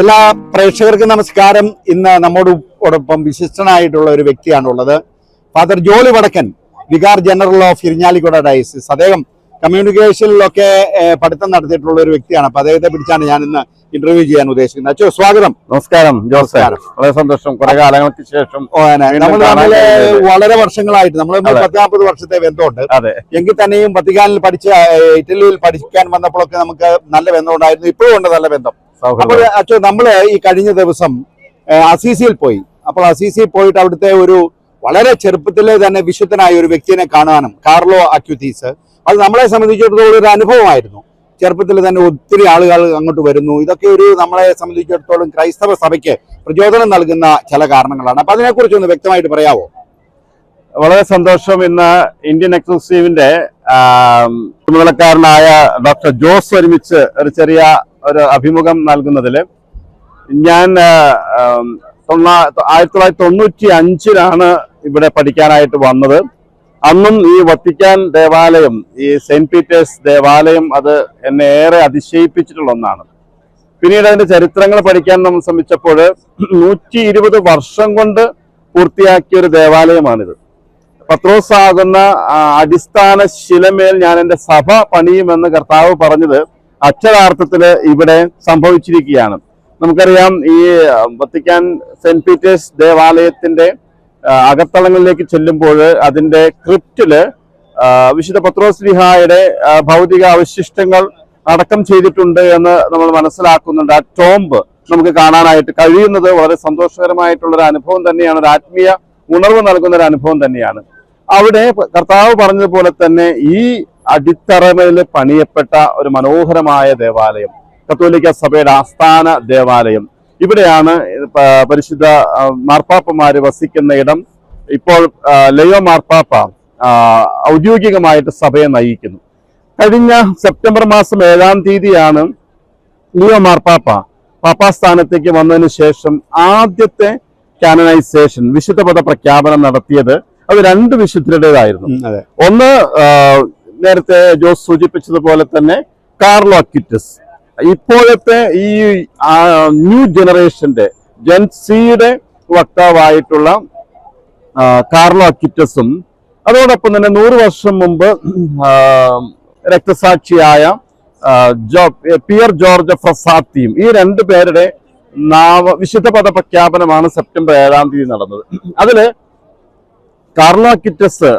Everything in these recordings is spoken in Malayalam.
എല്ലാ പ്രേക്ഷകർക്കും നമസ്കാരം. ഇന്ന് നമ്മോടൊപ്പം വിശിഷ്ടനായിട്ടുള്ള ഒരു വ്യക്തിയാണുള്ളത്. Father Jolly Vadakkan vicar general of Irinjalakuda diocese അദ്ദേഹം കമ്മ്യൂണിക്കേഷനിലൊക്കെ പഠിത്തം നടത്തിയിട്ടുള്ള ഒരു വ്യക്തിയാണ്. അപ്പൊ അദ്ദേഹത്തെ പിടിച്ചാണ് ഞാൻ ഇന്ന് ഇന്റർവ്യൂ ചെയ്യാൻ ഉദ്ദേശിക്കുന്നത്. അച്ഛോ സ്വാഗതം. നമസ്കാരം ജോസ്. വളരെ സന്തോഷം. കുറെ കാലങ്ങൾക്ക് ശേഷം നമ്മൾ. വളരെ വർഷങ്ങളായിട്ട് നമ്മൾ. പത്ത് നാൽപ്പത് വർഷത്തെ ബന്ധമുണ്ട്. എങ്കിൽ തന്നെയും വത്തിക്കാനിൽ പഠിച്ച ഇറ്റലിയിൽ പഠിക്കാൻ വന്നപ്പോഴൊക്കെ നമുക്ക് നല്ല ബന്ധമുണ്ടായിരുന്നു. ഇപ്പോഴും ഉണ്ട് നല്ല ബന്ധം. അപ്പോൾ അച്ഛൻ നമ്മൾ ഈ കഴിഞ്ഞ ദിവസം അസീസിയിൽ പോയി. അപ്പോൾ അസീസിയിൽ പോയിട്ട് അവിടുത്തെ ഒരു വളരെ ചെറുപ്പത്തിലെ തന്നെ വിശുദ്ധനായ ഒരു വ്യക്തിയെ കാണാനും കാർലോ അക്യുത്തീസ് അത് നമ്മളെ സംബന്ധിച്ചിടത്തോളം ഒരു അനുഭവമായിരുന്നു. ചെറുപ്പത്തിൽ തന്നെ ഒത്തിരി ആളുകൾ അങ്ങോട്ട് വരുന്നു. ഇതൊക്കെ ഒരു നമ്മളെ സംബന്ധിച്ചിടത്തോളം ക്രൈസ്തവ സഭയ്ക്ക് പ്രചോദനം നൽകുന്ന ചില കാരണങ്ങളാണ്. അപ്പൊ അതിനെക്കുറിച്ച് ഒന്ന് വ്യക്തമായിട്ട് പറയാവോ? വളരെ സന്തോഷം ഇന്ന് ഇന്ത്യൻ എക്സ്ക്ലൂസീവിന്റെ ചുമതലക്കാരനായ ഡോക്ടർ ജോസ് ഒരുമിച്ച് ഒരു ചെറിയ ഒരു അഭിമുഖം നൽകുന്നതിൽ ഞാൻ ആയിരത്തി തൊള്ളായിരത്തി തൊണ്ണൂറ്റി അഞ്ചിലാണ് ഇവിടെ പഠിക്കാനായിട്ട് വന്നത്. അന്നും ഈ വത്തിക്കാൻ ദേവാലയം ഈ സെന്റ് പീറ്റേഴ്സ് ദേവാലയം അത് എന്നെ ഏറെ അതിശയിപ്പിച്ചിട്ടുള്ള ഒന്നാണ്. പിന്നീട് അതിന്റെ ചരിത്രങ്ങൾ പഠിക്കാൻ നമ്മൾ ശ്രമിച്ചപ്പോൾ നൂറ്റി ഇരുപത് വർഷം കൊണ്ട് പൂർത്തിയാക്കിയ ഒരു ദേവാലയമാണിത്. പത്രോസ് ആകുന്ന അടിസ്ഥാന ശിലമേൽ ഞാൻ എന്റെ സഭ പണിയുമെന്ന് കർത്താവ് പറഞ്ഞത് അക്ഷരാർത്ഥത്തിൽ ഇവിടെ സംഭവിച്ചിരിക്കുകയാണ്. നമുക്കറിയാം ഈ വത്തിക്കാൻ സെന്റ് പീറ്റേഴ്സ് ദേവാലയത്തിന്റെ അകത്തളങ്ങളിലേക്ക് ചെല്ലുമ്പോൾ അതിന്റെ ക്രിപ്റ്റിൽ വിശുദ്ധ പത്രോസ് ലിഹായുടെ ഭൗതിക അവശിഷ്ടങ്ങൾ അടക്കം ചെയ്തിട്ടുണ്ട് എന്ന് നമ്മൾ മനസ്സിലാക്കുന്നുണ്ട്. ആ ടോംബ് നമുക്ക് കാണാനായിട്ട് കഴിയുന്നത് വളരെ സന്തോഷകരമായിട്ടുള്ള ഒരു അനുഭവം തന്നെയാണ്. ഒരു ആത്മീയ ഉണർവ് നൽകുന്ന ഒരു അനുഭവം തന്നെയാണ്. അവിടെ കർത്താവ് പറഞ്ഞതുപോലെ തന്നെ ഈ അടിത്തറമയിൽ പണിയപ്പെട്ട ഒരു മനോഹരമായ ദേവാലയം കത്തോലിക്ക സഭയുടെ ആസ്ഥാന ദേവാലയം. ഇവിടെയാണ് പരിശുദ്ധ മാർപ്പാപ്പമാര് വസിക്കുന്ന ഇടം. ഇപ്പോൾ ലയോ മാർപ്പാപ്പ ഔദ്യോഗികമായിട്ട് സഭയെ നയിക്കുന്നു. കഴിഞ്ഞ സെപ്റ്റംബർ മാസം ഏഴാം തീയതിയാണ് ലിയോ മാർപ്പാപ്പ പാപ്പാസ്ഥാനത്തേക്ക് വന്നതിന് ശേഷം ആദ്യത്തെ കാനനൈസേഷൻ വിശുദ്ധ പദ പ്രഖ്യാപനം നടത്തിയത്. അത് രണ്ട് വിശുദ്ധരുടേതായിരുന്നു. ഒന്ന് നേരത്തെ ജോസ് സൂചിപ്പിച്ചതുപോലെ തന്നെ കാർലോ കിറ്റസ് ഇപ്പോഴത്തെ ഈ ന്യൂ ജനറേഷന്റെ ജൻസിയുടെ വക്താവായിട്ടുള്ള കാർലോ കിറ്റസും അതോടൊപ്പം തന്നെ നൂറ് വർഷം മുമ്പ് രക്തസാക്ഷിയായ ജോ പിയർ ജോർജ് ഫ്രസാത്തിയും ഈ രണ്ടു പേരുടെ നാമ വിശുദ്ധ പദ പ്രഖ്യാപനമാണ് സെപ്റ്റംബർ ഏഴാം തീയതി നടന്നത്. അതിൽ കാർലോ കിറ്റസ്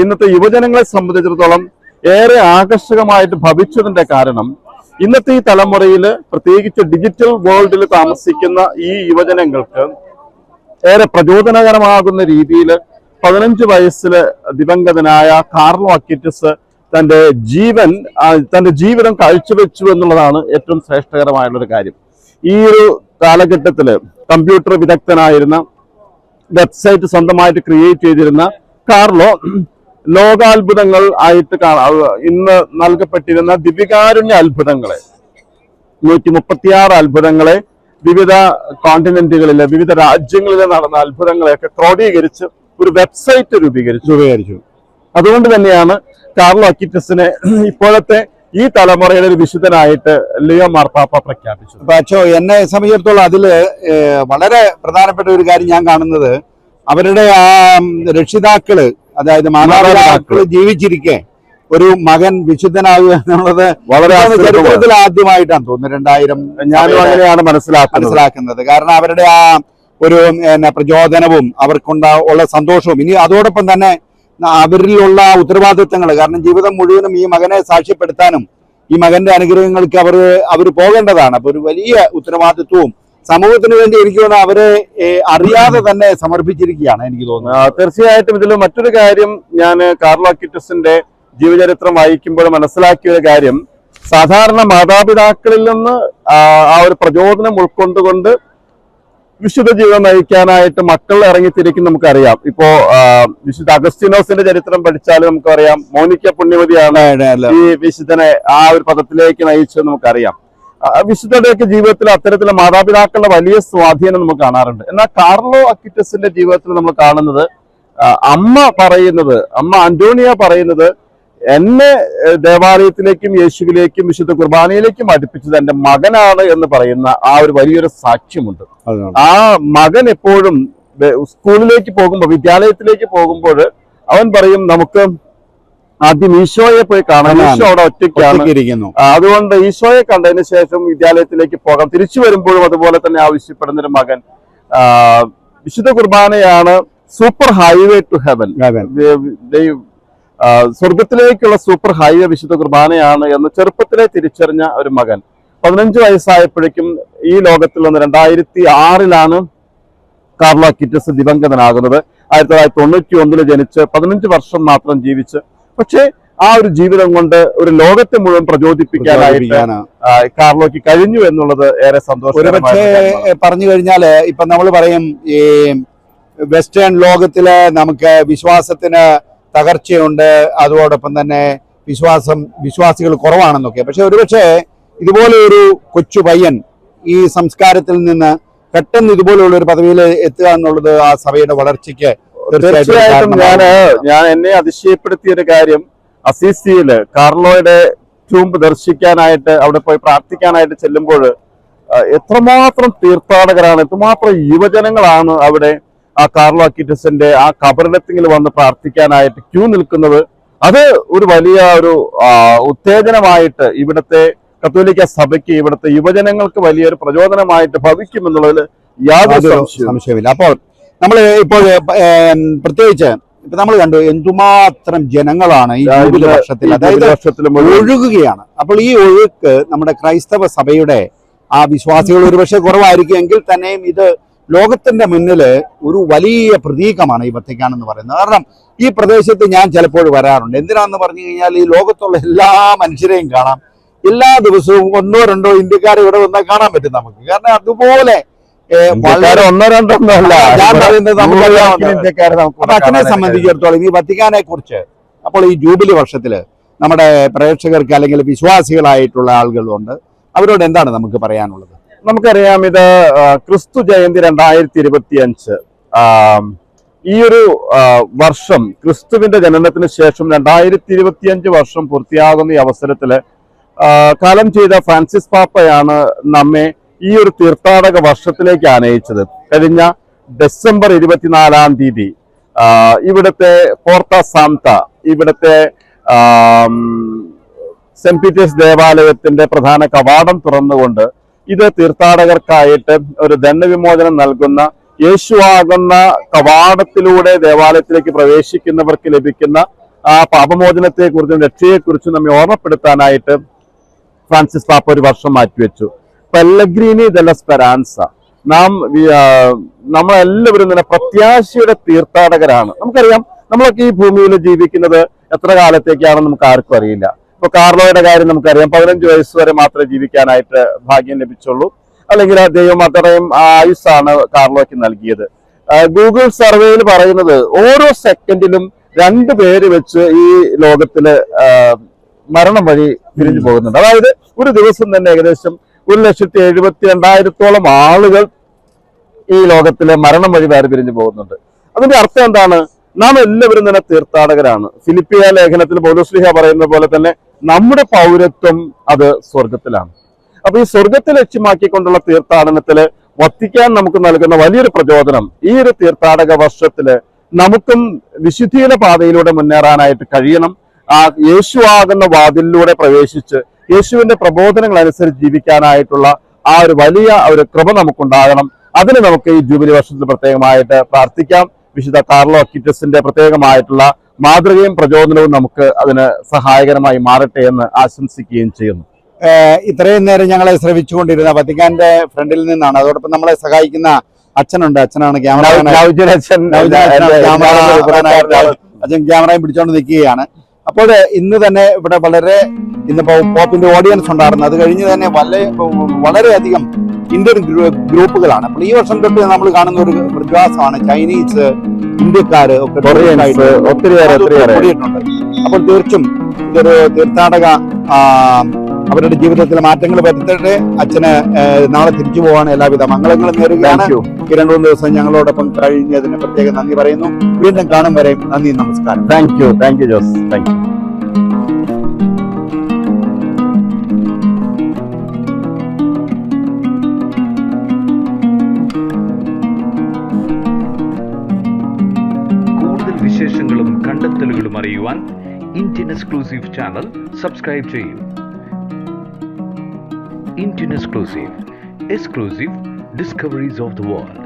ഇന്നത്തെ യുവജനങ്ങളെ സംബന്ധിച്ചിടത്തോളം ഏറെ ആകർഷകമായിട്ട് ഭവിച്ചതിന്റെ കാരണം ഇന്നത്തെ ഈ തലമുറയിൽ പ്രത്യേകിച്ച് ഡിജിറ്റൽ വേൾഡിൽ താമസിക്കുന്ന ഈ യുവജനങ്ങൾക്ക് ഏറെ പ്രചോദനകരമാകുന്ന രീതിയിൽ പതിനഞ്ച് വയസ്സിൽ ദിവംഗതനായ കാർലോ അക്കിറ്റസ് തന്റെ ജീവൻ തന്റെ ജീവിതം കാഴ്ചവെച്ചു എന്നുള്ളതാണ് ഏറ്റവും ശ്രേഷ്ഠകരമായുള്ളൊരു കാര്യം. ഈ ഒരു കാലഘട്ടത്തിൽ കമ്പ്യൂട്ടർ വിദഗ്ധനായിരുന്ന വെബ്സൈറ്റ് സ്വന്തമായിട്ട് ക്രിയേറ്റ് ചെയ്തിരുന്ന കാർലോ ലോകാത്ഭുതങ്ങൾ ആയിട്ട് ഇന്ന് നൽകപ്പെട്ടിരുന്ന ദിവികാരുണ്യ അത്ഭുതങ്ങളെ നൂറ്റി മുപ്പത്തിയാറ് അത്ഭുതങ്ങളെ വിവിധ കോണ്ടിനെന്റുകളിലെ വിവിധ രാജ്യങ്ങളിലെ നടന്ന അത്ഭുതങ്ങളെയൊക്കെ ക്രോഡീകരിച്ച് ഒരു വെബ്സൈറ്റ് രൂപീകരിച്ചു. രൂപീകരിച്ചു. അതുകൊണ്ട് തന്നെയാണ് കാർലോ അക്കിറ്റസിനെ ഇപ്പോഴത്തെ ഈ തലമുറയുടെ ഒരു വിശുദ്ധനായിട്ട് ലിയോ മാർപ്പാപ്പ പ്രഖ്യാപിച്ചു പക്ഷോ എന്നെ സംബന്ധിച്ചിടത്തോളം അതിൽ വളരെ പ്രധാനപ്പെട്ട ഒരു കാര്യം ഞാൻ കാണുന്നത് അവരുടെ ആ രക്ഷിതാക്കൾ അതായത് മാതാപിതാക്കൾ. ജീവിച്ചിരിക്കെ ഒരു മകൻ വിശുദ്ധനാകുക എന്നുള്ളത് വളരെ ചരിത്രത്തിൽ ആദ്യമായിട്ടാണ് തോന്നുന്നു. രണ്ടായിരം ഞാനും അങ്ങനെയാണ് മനസ്സിലാക്കുന്നത്. മനസ്സിലാക്കുന്നത്. കാരണം അവരുടെ ആ ഒരു എന്നാ പ്രചോദനവും അവർക്കുണ്ട ഉള്ള സന്തോഷവും. ഇനി അതോടൊപ്പം തന്നെ അവരിലുള്ള ഉത്തരവാദിത്തങ്ങൾ കാരണം ജീവിതം മുഴുവനും ഈ മകനെ സാക്ഷ്യപ്പെടുത്താനും ഈ മകന്റെ അനുഗ്രഹങ്ങൾക്ക് അവർ അവർ പോകേണ്ടതാണ്. അപ്പൊ ഒരു വലിയ ഉത്തരവാദിത്വവും സമൂഹത്തിന് വേണ്ടി എനിക്ക് തോന്നുന്നു അവരെ അറിയാതെ തന്നെ സമർപ്പിച്ചിരിക്കുകയാണ് എനിക്ക് തോന്നുന്നത്. തീർച്ചയായിട്ടും ഇതിൽ മറ്റൊരു കാര്യം ഞാൻ കാർലോ കിറ്റസിന്റെ ജീവചരിത്രം വായിക്കുമ്പോൾ മനസ്സിലാക്കിയ ഒരു കാര്യം. സാധാരണ മാതാപിതാക്കളിൽ നിന്ന് ആ, ആ ഒരു പ്രചോദനം ഉൾക്കൊണ്ടുകൊണ്ട് വിശുദ്ധ ജീവിതം നയിക്കാനായിട്ട് മക്കൾ ഇറങ്ങിത്തിരിക്കും നമുക്കറിയാം. ഇപ്പോ വിശുദ്ധ അഗസ്റ്റിനോസിന്റെ ചരിത്രം പഠിച്ചാൽ നമുക്കറിയാം. മോനിക്ക പുണ്യവതിയാണ് ഈ വിശുദ്ധനെ ആ ഒരു പദത്തിലേക്ക് നയിച്ചത് നമുക്കറിയാം. ആ, വിശുദ്ധരുടെയൊക്കെ ജീവിതത്തിൽ അത്തരത്തിലെ മാതാപിതാക്കളുടെ വലിയ സ്വാധീനം നമുക്ക് കാണാറുണ്ട്. എന്നാൽ കാർലോ അക്കിറ്റസിന്റെ ജീവിതത്തിൽ നമ്മൾ കാണുന്നത് അമ്മ പറയുന്നത് അമ്മ അന്റോണിയ പറയുന്നത് എന്നെ ദേവാലയത്തിലേക്കും യേശുവിലേക്കും വിശുദ്ധ കുർബാനയിലേക്കും അടുപ്പിച്ചത് എന്റെ മകനാണ് എന്ന് പറയുന്ന ആ ഒരു വലിയൊരു സാക്ഷ്യമുണ്ട്. ആ മകൻ എപ്പോഴും സ്കൂളിലേക്ക് പോകുമ്പോൾ വിദ്യാലയത്തിലേക്ക് പോകുമ്പോൾ അവൻ പറയും നമുക്ക് ആദ്യം ഈശോയെ പോയി കാണാം കാണാൻ. ഈശോ അവിടെ ഒറ്റയ്ക്കാണ്. അതുകൊണ്ട് ഈശോയെ കണ്ടതിന് ശേഷം വിദ്യാലയത്തിലേക്ക് പോകാം. തിരിച്ചു വരുമ്പോഴും അതുപോലെ തന്നെ ആവശ്യപ്പെടുന്ന ഒരു മകൻ വിശുദ്ധ കുർബാനയാണ് സൂപ്പർ ഹൈവേ ടു ഹെവൻ. സ്വർഗത്തിലേക്കുള്ള സൂപ്പർ ഹൈവേ വിശുദ്ധ കുർബാനയാണ് എന്ന് ചെറുപ്പത്തിലെ തിരിച്ചറിഞ്ഞ ഒരു മകൻ. പതിനഞ്ച് വയസ്സായപ്പോഴേക്കും ഈ ലോകത്തിൽ നിന്ന് രണ്ടായിരത്തി ആറിലാണ് കാർലോ കിറ്റസ് ദിവംഗതനാകുന്നത്. ആയിരത്തി തൊള്ളായിരത്തി തൊണ്ണൂറ്റി ഒന്നിൽ ജനിച്ച് പതിനഞ്ച് വർഷം മാത്രം ജീവിച്ച് പക്ഷേ ആ ഒരു ജീവിതം കൊണ്ട് ഒരു ലോകത്തെ മുഴുവൻ പ്രചോദിപ്പിക്കാനായിട്ട് കാർലോക്ക് കാർലോയ്ക്ക് കഴിഞ്ഞു എന്നുള്ളത് ഏറെ സന്തോഷം ഒരുപക്ഷെ. പറഞ്ഞു കഴിഞ്ഞാൽ ഇപ്പൊ നമ്മൾ പറയും ഈ വെസ്റ്റേൺ ലോകത്തിൽ നമുക്ക് വിശ്വാസത്തിന് തകർച്ചയുണ്ട് അതോടൊപ്പം തന്നെ വിശ്വാസം വിശ്വാസികൾ കുറവാണെന്നൊക്കെ പക്ഷെ ഒരുപക്ഷെ ഇതുപോലെ ഒരു കൊച്ചു പയ്യൻ ഈ സംസ്കാരത്തിൽ നിന്ന് പെട്ടെന്ന് ഇതുപോലെയുള്ള ഒരു പദവിയിൽ എത്തുക എന്നുള്ളത് ആ സഭയുടെ വളർച്ചയ്ക്ക് തീർച്ചയായിട്ടും ഞാൻ ഞാൻ എന്നെ അതിശയപ്പെടുത്തിയ ഒരു കാര്യം അസീസിയിൽ കാർലോയുടെ ട്യൂമ്പ് ദർശിക്കാനായിട്ട് അവിടെ പോയി പ്രാർത്ഥിക്കാനായിട്ട് ചെല്ലുമ്പോൾ എത്രമാത്രം തീർത്ഥാടകരാണ് എത്രമാത്രം യുവജനങ്ങളാണ് അവിടെ ആ കാർലോ അക്കിറ്റസിന്റെ ആ കബറിടത്തിൽ വന്ന് പ്രാർത്ഥിക്കാനായിട്ട് ക്യൂ നിൽക്കുന്നത്. അത് ഒരു വലിയ ഒരു ഉത്തേജനമായിട്ട് ഇവിടുത്തെ കത്തോലിക്ക സഭയ്ക്ക് ഇവിടുത്തെ യുവജനങ്ങൾക്ക് വലിയൊരു പ്രചോദനമായിട്ട് ഭവിക്കുമെന്നുള്ളതിൽ യാതൊരു സംശയമില്ല അപ്പോൾ നമ്മൾ ഇപ്പോൾ പ്രത്യേകിച്ച് ഇപ്പൊ നമ്മൾ കണ്ടു എന്തുമാത്രം ജനങ്ങളാണ് ഈ ജൂബിലി വർഷത്തിൽ അതായത് ഒഴുകുകയാണ്. അപ്പോൾ ഈ ഒഴുക്ക് നമ്മുടെ ക്രൈസ്തവ സഭയുടെ ആ വിശ്വാസികൾ ഒരുപക്ഷെ കുറവായിരിക്കും. എങ്കിൽ തന്നെയും ഇത് ലോകത്തിന്റെ മുന്നിൽ ഒരു വലിയ പ്രതീകമാണ് ഈ വത്തിക്കാൻ എന്ന് പറയുന്നത്. കാരണം ഈ പ്രദേശത്ത് ഞാൻ ചിലപ്പോൾ വരാറുണ്ട്. എന്തിനാന്ന് പറഞ്ഞു കഴിഞ്ഞാൽ ഈ ലോകത്തുള്ള എല്ലാ മനുഷ്യരെയും കാണാം. എല്ലാ ദിവസവും ഒന്നോ രണ്ടോ ഇന്ത്യക്കാരെ ഇവിടെ വന്നാൽ കാണാൻ പറ്റും നമുക്ക്. കാരണം അതുപോലെ ഒന്നോ രണ്ടോ ഒന്നല്ല ഞാൻ പറയുന്നത് നമുക്ക് നൂറുകണക്കിന് അറിയാവുന്ന- ഇന്ത്യക്കാരെ അച്ഛനെ സംബന്ധിച്ചിടത്തോളം ഈ വത്തിക്കാനെ കുറിച്ച് അപ്പോൾ ഈ ജൂബിലി വർഷത്തിൽ നമ്മുടെ പ്രേക്ഷകർക്ക് അല്ലെങ്കിൽ വിശ്വാസികളായിട്ടുള്ള ആളുകളുണ്ട്. അവരോട് എന്താണ് നമുക്ക് പറയാനുള്ളത്? നമുക്കറിയാം ഇത് ക്രിസ്തു ജയന്തി രണ്ടായിരത്തി ഇരുപത്തി അഞ്ച് ഈ ഒരു വർഷം ക്രിസ്തുവിന്റെ ജനനത്തിന് ശേഷം രണ്ടായിരത്തി ഇരുപത്തി അഞ്ച് വർഷം പൂർത്തിയാകുന്ന ഈ അവസരത്തിൽ കാലം ചെയ്ത ഫ്രാൻസിസ് പാപ്പയാണ് നമ്മെ ഈ ഒരു തീർത്ഥാടക വർഷത്തിലേക്ക് ആനയിച്ചത് കഴിഞ്ഞ ഡിസംബർ ഇരുപത്തിനാലാം തീയതി. ഇവിടുത്തെ പോർട്ട സാന്ത ഇവിടുത്തെ സെന്റ് പീറ്റേഴ്സ് ദേവാലയത്തിന്റെ പ്രധാന കവാടം തുറന്നുകൊണ്ട് ഇത് തീർത്ഥാടകർക്കായിട്ട് ഒരു ദണ്ഡവിമോചനം നൽകുന്ന യേശുവാകുന്ന കവാടത്തിലൂടെ ദേവാലയത്തിലേക്ക് പ്രവേശിക്കുന്നവർക്ക് ലഭിക്കുന്ന ആ പാപമോചനത്തെക്കുറിച്ചും രക്ഷയെക്കുറിച്ചും നമ്മെ ഓർമ്മപ്പെടുത്താനായിട്ട് ഫ്രാൻസിസ് പാപ്പ ഒരു വർഷം മാറ്റിവെച്ചു. പെല്ലഗ്രീനി ദ സ്പെരാൻസ നാം നമ്മളെല്ലാവരും തന്നെ പ്രത്യാശയുടെ തീർത്ഥാടകരാണ്. നമുക്കറിയാം നമ്മളൊക്കെ ഈ ഭൂമിയിൽ ജീവിക്കുന്നത് എത്ര കാലത്തേക്കാണെന്ന് നമുക്ക് ആർക്കും അറിയില്ല. ഇപ്പൊ കാർലോയുടെ കാര്യം നമുക്കറിയാം പതിനഞ്ച് വയസ്സ് വരെ മാത്രമേ ജീവിക്കാനായിട്ട് ഭാഗ്യം ലഭിച്ചുള്ളൂ. അല്ലെങ്കിൽ ആ ദൈവം അത്രയും ആയുസ്സാണ് കാർലോയ്ക്ക് നൽകിയത്. ഗൂഗിൾ സർവേയിൽ പറയുന്നത് ഓരോ സെക്കൻഡിലും രണ്ട് പേര് വെച്ച് ഈ ലോകത്തിൽ മരണം വഴി പിരിഞ്ഞു പോകുന്നുണ്ട്. അതായത് ഒരു ദിവസം തന്നെ ഏകദേശം ഒരു ലക്ഷത്തി എഴുപത്തി രണ്ടായിരത്തോളം ആളുകൾ ഈ ലോകത്തിലെ മരണം വഴി പിരിഞ്ഞു പോകുന്നുണ്ട്. അതിന്റെ അർത്ഥം എന്താണ്? നാം എല്ലാവരും തന്നെ തീർത്ഥാടകരാണ്. ഫിലിപ്പിയ ലേഖനത്തിൽ പൗലോസ്ലിഹ പറയുന്ന പോലെ തന്നെ നമ്മുടെ പൗരത്വം അത് സ്വർഗത്തിലാണ് അപ്പൊ ഈ സ്വർഗത്തെ ലക്ഷ്യമാക്കിക്കൊണ്ടുള്ള തീർത്ഥാടനത്തിൽ വത്തിക്കാൻ നമുക്ക് നൽകുന്ന വലിയൊരു പ്രചോദനം ഈ ഒരു തീർത്ഥാടക വർഷത്തിൽ നമുക്കും വിശുദ്ധിയുടെ പാതയിലൂടെ മുന്നേറാനായിട്ട് കഴിയണം. ആ യേശു ആകുന്ന വാതിലിലൂടെ പ്രവേശിച്ച് യേശുവിന്റെ പ്രബോധനങ്ങൾ അനുസരിച്ച് ജീവിക്കാനായിട്ടുള്ള ആ ഒരു വലിയ ഒരു കൃപ നമുക്കുണ്ടാകണം. അതിന് നമുക്ക് ഈ ജൂബിലി വർഷത്തിൽ പ്രത്യേകമായിട്ട് പ്രാർത്ഥിക്കാം. വിശുദ്ധ കാർലോ അക്കിറ്റസിന്റെ പ്രത്യേകമായിട്ടുള്ള മാതൃകയും പ്രചോദനവും നമുക്ക് അതിന് സഹായകരമായി മാറട്ടെ എന്ന് ആശംസിക്കുകയും ചെയ്യുന്നു. ഇത്രയും നേരം ഞങ്ങളെ ശ്രമിച്ചുകൊണ്ടിരുന്ന വത്തിക്കാന്റെ ഫ്രണ്ടിൽ നിന്നാണ്. അതോടൊപ്പം നമ്മളെ സഹായിക്കുന്ന അച്ഛനുണ്ട്. അച്ഛനാണ് ക്യാമറ അച്ഛൻ ക്യാമറയും പിടിച്ചോണ്ട് നിൽക്കുകയാണ് അപ്പോൾ ഇന്ന് തന്നെ ഇവിടെ വളരെ ഇന്നിപ്പോ പോപ്പിന്റെ ഓഡിയൻസ് ഉണ്ടായിരുന്നു. അത് കഴിഞ്ഞ് തന്നെ വളരെ വളരെയധികം ഇന്ത്യൻ ഗ്രൂപ്പുകളാണ്. അപ്പോൾ ഈ വർഷം തൊട്ട് നമ്മൾ കാണുന്ന ഒരു പ്രതിഭാസമാണ് ചൈനീസ് ഇന്ത്യക്കാര് ഒക്കെ കൂടിയിട്ടുണ്ട്. അപ്പോൾ തീർച്ചും ഇതൊരു തീർത്ഥാടക അവരുടെ ജീവിതത്തിലെ മാറ്റങ്ങൾ വരുത്തട്ടെ. അച്ഛന് നാളെ തിരിച്ചു പോകാൻ എല്ലാവിധ മംഗളങ്ങളും നേരുകയാണ്. ഈ രണ്ടു മൂന്ന് ദിവസം ഞങ്ങളോടൊപ്പം കഴിഞ്ഞതിന് പ്രത്യേക നന്ദി പറയുന്നു. വീണ്ടും കാണും വരെയും നന്ദി നമസ്കാരം. Thank you thank you Jose thank you വിശേഷങ്ങളും കണ്ടെത്തലുകളും അറിയുവാൻ ഇന്ത്യൻ എക്സ്ക്ലൂസീവ് ചാനൽ സബ്സ്ക്രൈബ് ചെയ്യൂ. Indian exclusive exclusive Discoveries of the World.